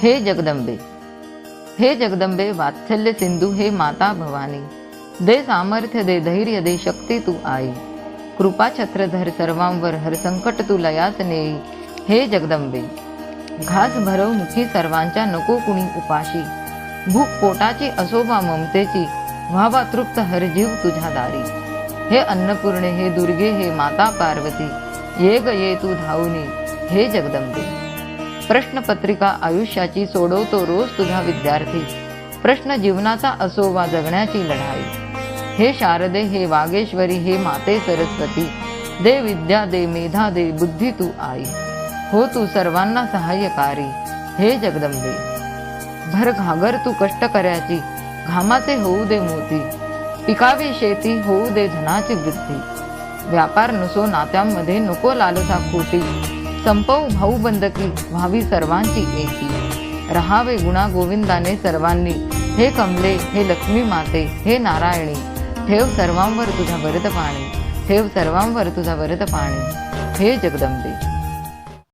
हे जगदंबे हे जगदंबे वात्सल्य सिंधू हे माता भवानी दे सामर्थ्य दे धैर्य दे शक्ती तू आई. कृपा छत्र धर सर्वांवर हर संकट तू लयास नेई. हे जगदंबे घास भरव मुखी सर्वांच्या नको कुणी उपाशी. भूक पोटाची असोबा ममतेची व्हावा तृप्त हर जीव तुझ्या दारी. हे अन्नपूर्णे हे दुर्गे हे माता पार्वती ये ग ये तू धावनी. हे जगदंबे प्रश्नपत्रिका आयुष्याची सोडवतो रोज तुझा विद्यार्थी. प्रश्न जीवनाचा असो वा जगण्याची लढाई. हे शारदे हे वागेश्वरी हे माते सरस्वती. दे विद्या दे मेधा दे बुद्धी तू आई. हो तू सर्वांना सहाय्यकारी. हे जगदंबे. भर घागर तू कष्ट करायची घामाचे होऊ दे मोती. पिकावी शेती होऊ दे धनाची वृद्धी व्यापार नसो नात्यांमध्ये नको लालसा खोटी. संपव भाऊ बंदकी व्हावी सर्वांची एकी. रहावे गुणा गोविंदाने सर्वांनी. हे कमले हे लक्ष्मी माते हे नारायणी. ठेव सर्वांवर तुझा वरद पाणी ठेव सर्वांवर तुझा वरद पाणी. हे जगदंबे.